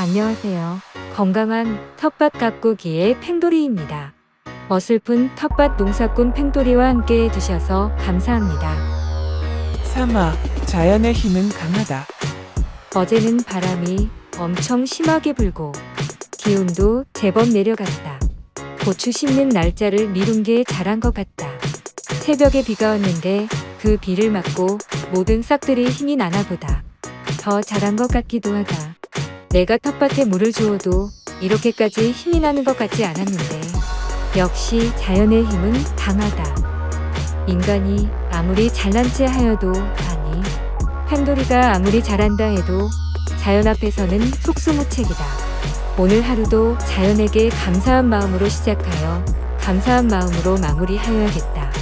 안녕하세요. 건강한 텃밭 가꾸기의 팽돌이입니다. 어슬픈 텃밭 농사꾼 팽돌이와 함께 해주셔서 감사합니다. 삼아, 자연의 힘은 강하다. 어제는 바람이 엄청 심하게 불고 기온도 제법 내려갔다. 고추 심는 날짜를 미룬 게 잘한 것 같다. 새벽에 비가 왔는데 그 비를 맞고 모든 싹들이 힘이 나나 보다. 더 잘한 것 같기도 하다. 내가 텃밭에 물을 주어도 이렇게까지 힘이 나는 것 같지 않았는데 역시 자연의 힘은 강하다. 인간이 아무리 잘난 체 하여도 아니 펜돌이가 아무리 잘한다 해도 자연 앞에서는 속수무책이다. 오늘 하루도 자연에게 감사한 마음으로 시작하여 감사한 마음으로 마무리하여야겠다.